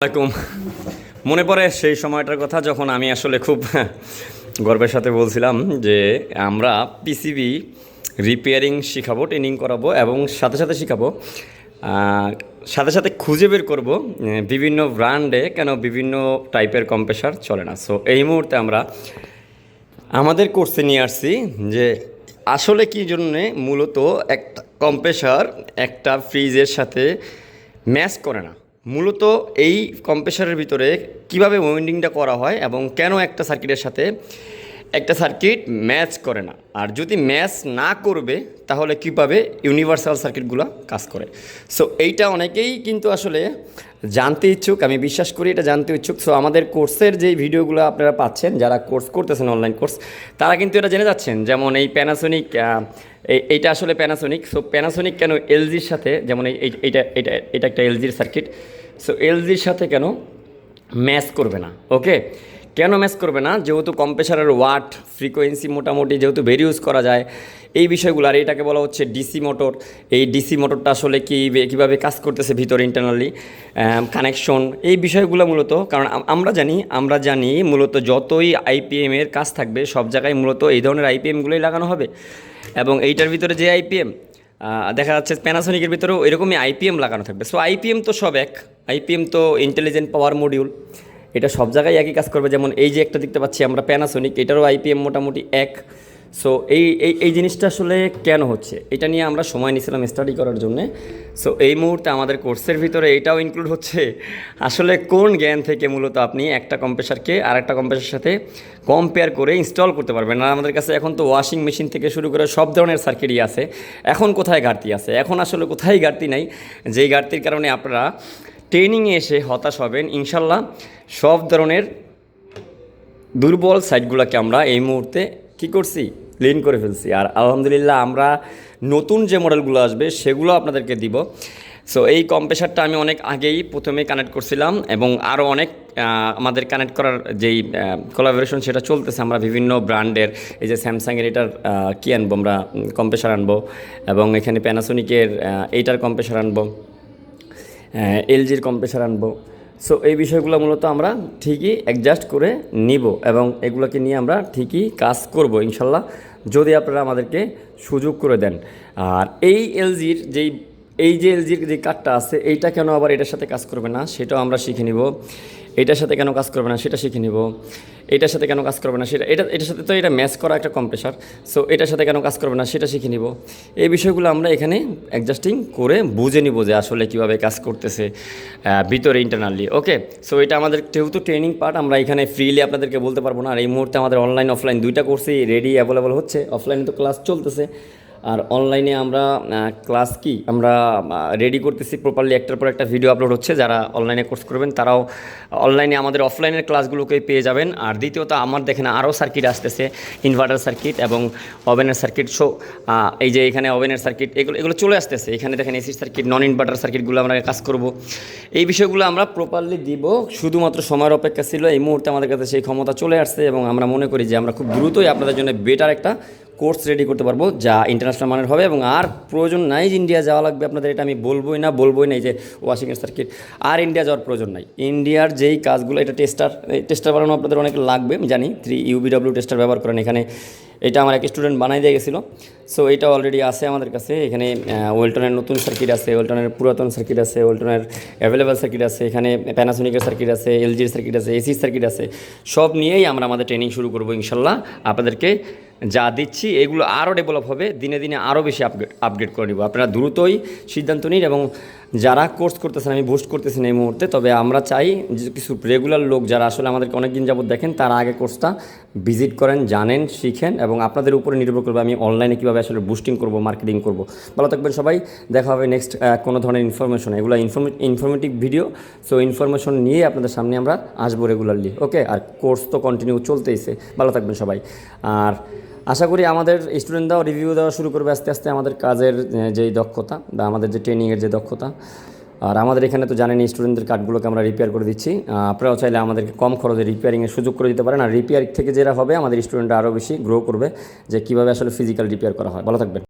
আসসালামাইকুম মনে পড়ে সেই সময়টার কথা যখন আমি আসলে খুব গর্বের সাথে বলছিলাম যে আমরা পিসিবি রিপেয়ারিং শিখাবো ট্রেনিং করাবো এবং সাথে সাথে শিখাবো। সাথে সাথে খুঁজে বের করব বিভিন্ন ব্র্যান্ডে কেন বিভিন্ন টাইপের কম্প্রেসার চলে না। সো এই মুহূর্তে আমরা আমাদের কোর্সে নিয়ে আসছি যে আসলে কি জন্যে মূলত একটা কম্প্রেসার একটা ফ্রিজের সাথে ম্যাচ করে না। মূলত এই কম্প্রেসারের ভিতরে কীভাবে ওয়েন্ডিংটা করা হয় এবং কেন একটা সার্কিটের সাথে একটা সার্কিট ম্যাচ করে না। আর যদি ম্যাচ না করবে, তাহলে কীভাবে ইউনিভার্সাল সার্কিটগুলো কাজ করে? সো এইটা অনেকেই কিন্তু আসলে জানতে ইচ্ছুক, আমি বিশ্বাস করি এটা জানতে ইচ্ছুক। সো আমাদের কোর্সের যেই ভিডিওগুলো আপনারা পাচ্ছেন, যারা কোর্স করতেছেন অনলাইন কোর্স তারা কিন্তু এটা জেনে যাচ্ছেন। যেমন এই প্যানাসোনিক এইটা আসলে প্যানাসোনিক সো প্যানাসোনিক কেন এলজির সাথে, যেমন এই- এইটা এটা এটা একটা এলজির সার্কিট সো এলজির সাথে কেন ম্যাচ করবে না? ওকে কেন ম্যাচ করবে না? যেহেতু কম্প্রেসারের ওয়াট ফ্রিকোয়েন্সি মোটামুটি যেহেতু ভেরি ইউজ করা যায়, এই বিষয়গুলো আর এটাকে বলা হচ্ছে ডিসি মোটর এই ডিসি মোটরটা আসলে কী কীভাবে কাজ করতেছে ভিতরে ইন্টারনালি কানেকশন এই বিষয়গুলো মূলত, কারণ আমরা জানি আমরা জানি মূলত যতই আইপিএম এর কাজ থাকবে, সব জায়গায় মূলত এই ধরনের আইপিএমগুলোই লাগানো হবে। এবং এইটার ভিতরে যে আইপিএম দেখা যাচ্ছে প্যানাসোনিকের ভিতরেও এরকমই আইপিএম লাগানো থাকবে। সো আইপিএম তো সব এক আইপিএম তো ইন্টেলিজেন্ট পাওয়ার মডিউল এটা সব জায়গায় একই কাজ করবে। যেমন এই যে একটা দেখতে পাচ্ছি আমরা প্যানাসোনিক এটারও আইপিএম মোটামুটি এক। সো এই এই এই জিনিসটা আসলে কেন হচ্ছে? এটা নিয়ে আমরা সময় নিয়েছিলাম স্টাডি করার জন্যে। সো এই মুহূর্তে আমাদের কোর্সের ভিতরে এটাও ইনক্লুড হচ্ছে। আসলে কোন জ্ঞান থেকে মূলত আপনি একটা কম্প্রেসারকে আর একটা কম্প্রেসারের সাথে কম্পেয়ার করে ইনস্টল করতে পারবেন? আর আমাদের কাছে এখন তো ওয়াশিং মেশিন থেকে শুরু করে সব ধরনের সার্কিটই আছে। এখন কোথায় ঘাটতি আছে? এখন আসলে কোথায় ঘাটতি নাই? যেই ঘাটতির কারণে আপনারা ট্রেনিংয়ে এসে হতাশ হবেন, ইনশাল্লাহ সব ধরনের দুর্বল সাইটগুলোকে আমরা এই মুহূর্তে কী করছি? ক্লিন করে ফেলছি। আর আলহামদুলিল্লাহ আমরা নতুন যে মডেলগুলো আসবে, সেগুলো আপনাদেরকে দিব। সো এই কম্প্রেসারটা আমি অনেক আগেই প্রথমে কানেক্ট করছিলাম এবং আরও অনেক আমাদের কানেক্ট করার যেই কোলাবোরেশন সেটা চলতেছে। আমরা বিভিন্ন ব্র্যান্ডের, এই যে স্যামসাংয়ের এটার কী আনব আমরা? কম্প্রেসার আনব এবং এখানে প্যানাসোনিকের এইটার কম্প্রেসার আনব। এলজির কম্প্রেসার আনব। সো এই বিষয়গুলো মূলত আমরা ঠিকই অ্যাডজাস্ট করে নিব এবং এগুলোকে নিয়ে আমরা ঠিকই কাজ করব, ইনশাল্লাহ। যদি আপনারা আমাদেরকে সুযোগ করে দেন। আর এই এলজির যেই, এই যে এলজির যে কাঠটা আছে, এইটা কেন আবার এটার সাথে কাজ করবে না, সেটাও আমরা শিখে নিব। এটার সাথে কেন কাজ করবে না সেটা শিখে নিব। এটার সাথে কেন কাজ করবে না সেটা, এটা, এটার সাথে তো এটা ম্যাচ করা একটা কম্প্রেসার সো এটার সাথে কেন কাজ করবে না সেটা শিখে নিব। এই বিষয়গুলো আমরা এখানে অ্যাডজাস্টিং করে বুঝে নিব যে আসলে কীভাবে কাজ করতেছে ভিতরে ইন্টারনালি ওকে সো এটা আমাদের যেহেতু ট্রেনিং পার্ট আমরা এখানে ফ্রিলি আপনাদেরকে বলতে পারব না। আর এই মুহূর্তে আমাদের অনলাইন অফলাইন দুইটা কোর্সই রেডি অ্যাভেলেবল হচ্ছে। অফলাইনে তো ক্লাস চলতেছে। আর অনলাইনে আমরা ক্লাস কি? আমরা রেডি করতেছি প্রপারলি একটার পর একটা ভিডিও আপলোড হচ্ছে। যারা অনলাইনে কোর্স করবেন, তারাও অনলাইনে আমাদের অফলাইনের ক্লাসগুলোকে পেয়ে যাবেন। আর দ্বিতীয়ত, আমার দেখেন আরও সার্কিট আসতেছে ইনভার্টার সার্কিট এবং ওভেনের সার্কিট সো এই যে এখানে ওভেনের সার্কিট এগুলো এগুলো চলে আসতেছে। এখানে দেখেন এসি সার্কিট নন ইনভার্টার সার্কিটগুলো আমরা কাজ করব। এই বিষয়গুলো আমরা প্রপারলি দিব। শুধুমাত্র সময়ের অপেক্ষা ছিল, এই মুহূর্তে আমাদের কাছে সেই ক্ষমতা চলে আসছে এবং আমরা মনে করি যে আমরা খুব দ্রুতই আপনাদের জন্য বেটার একটা কোর্স রেডি করতে পারব, যা ইন্টারন্যাশনাল মানের হবে এবং আর প্রয়োজন নাই যে ইন্ডিয়া যাওয়া লাগবে আপনাদের, এটা আমি বলবোই না বলবোই না এই যে ওয়াশিংয়ের সার্কিট আর ইন্ডিয়া যাওয়ার প্রয়োজন নাই। ইন্ডিয়ার যেই কাজগুলো, এটা টেস্টার টেস্টার বানানো আপনাদের অনেক লাগবে, আমি জানি থ্রি ইউবিডব্লিউ টেস্টার ব্যবহার করেন এখানে। এটা আমার এক স্টুডেন্ট বানাই দিয়ে গেছিল। সো এটা অলরেডি আছে আমাদের কাছে, এখানে ওয়েলটনের নতুন সার্কিট আছে ওয়েলটনের পুরাতন সার্কিট আছে ওয়েলটনের অ্যাভেলেবেল সার্কিট আছে, এখানে প্যানাসোনিকের সার্কিট আছে এলজির সার্কিট আছে এসির সার্কিট আছে। সব নিয়েই আমরা আমাদের ট্রেনিং শুরু করব, ইনশাল্লাহ। আপনাদেরকে যা দিচ্ছি, এগুলো আরও ডেভেলপ হবে, দিনে দিনে আরও বেশি আপগ্রেড আপগ্রেড করে নিব। আপনারা দ্রুতই সিদ্ধান্ত নিন এবং যারা কোর্স করতেছেন, আমি বুস্ট করতেছি এই মুহূর্তে, তবে আমরা চাই যে কিছু রেগুলার লোক যারা আসলে আমাদেরকে অনেক দিন যাবত দেখেন, তারা আগে কোর্সটা ভিজিট করেন, জানেন, শিখেন এবং আপনাদের উপরে নির্ভর করবে আমি অনলাইনে কীভাবে আসলে বুস্টিং করব মার্কেটিং করব। ভালো থাকবেন সবাই, দেখা হবে নেক্সট কোনো ধরনের ইনফরমেশন এগুলো ইনফরমেটিভ ভিডিও সো ইনফরমেশন নিয়ে আপনাদের সামনে আমরা আসব রেগুলারলি ওকে আর কোর্স তো কন্টিনিউ চলতেইছে। ভালো থাকবেন সবাই। আর আশা করি আমাদের স্টুডেন্টরাও রিভিউ দেওয়া শুরু করবে আস্তে আস্তে আমাদের কাজের যেই দক্ষতা বা আমাদের যে ট্রেনিংয়ের যে দক্ষতা। আর আমাদের এখানে তো জানেন স্টুডেন্টদের কার্ডগুলোকে আমরা রিপেয়ার করে দিচ্ছি। আপনারাও চাইলে আমাদেরকে কম খরচে রিপেয়ারিংয়ের সুযোগ করে দিতে পারেন। আর রিপেয়ার থেকে যেটা হবে, আমাদের স্টুডেন্টরা আরও বেশি গ্রো করবে যে কীভাবে আসলে ফিজিক্যাল রিপেয়ার করা হয়। ভালো থাকবেন।